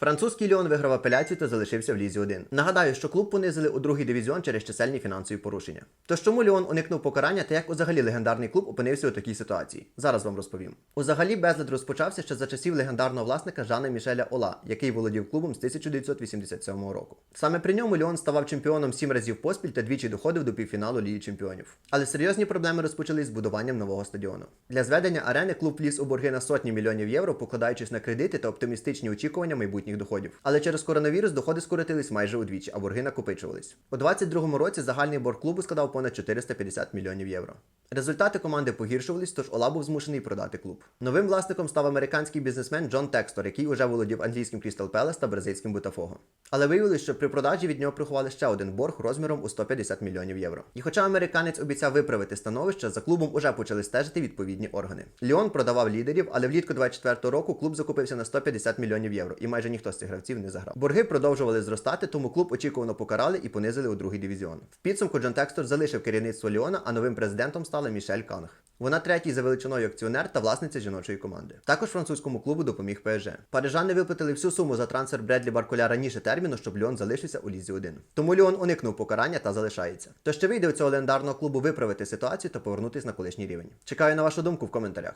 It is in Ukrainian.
Французький Ліон виграв апеляцію та залишився в Лізі 1. Нагадаю, що клуб понизили у другий дивізіон через чисельні фінансові порушення. Тож чому Ліон уникнув покарання та як взагалі легендарний клуб опинився у такій ситуації? Зараз вам розповім. Узагалі безлад розпочався ще за часів легендарного власника Жана Мішеля Ола, який володів клубом з 1987 року. Саме при ньому Ліон ставав чемпіоном сім разів поспіль та двічі доходив до півфіналу Ліги Чемпіонів. Але серйозні проблеми розпочались з будуванням нового стадіону. Для зведення арени клуб вліз у борги на сотні мільйонів євро, покладаючись на кредити та оптимістичні очікування майбутніх доходів. Але через коронавірус доходи скоротились майже удвічі, а борги накопичувались. У 22-му році загальний борг клубу складав понад 450 мільйонів євро. Результати команди погіршувались, тож Ола був змушений продати клуб. Новим власником став американський бізнесмен Джон Текстор, який уже володів англійським Крістал Пелес та бразильським Бутафого. Але виявилось, що при продажі від нього приховали ще один борг розміром у 150 мільйонів євро. І хоча американець обіцяв виправити становище, за клубом уже почали стежити відповідні органи. Ліон продавав лідерів, але влітку 24-го року клуб закупився на 150 мільйонів євро, і майже ніхто з цих гравців не заграв. Борги продовжували зростати, тому клуб очікувано покарали і понизили у другий дивізіон. В підсумку Джон Текстор залишив керівництво Ліона, а новим президентом стала Мішель Канг. Вона третій за величиною акціонер та власниця жіночої команди. Також французькому клубу допоміг ПСЖ. Парижани виплатили всю суму за трансфер Бредлі Барколя раніше терміну, щоб Ліон залишився у лізі 1. Тому Ліон уникнув покарання та залишається. То ще вийде у цього легендарного клубу виправити ситуацію та повернутись на колишній рівень. Чекаю на вашу думку в коментарях.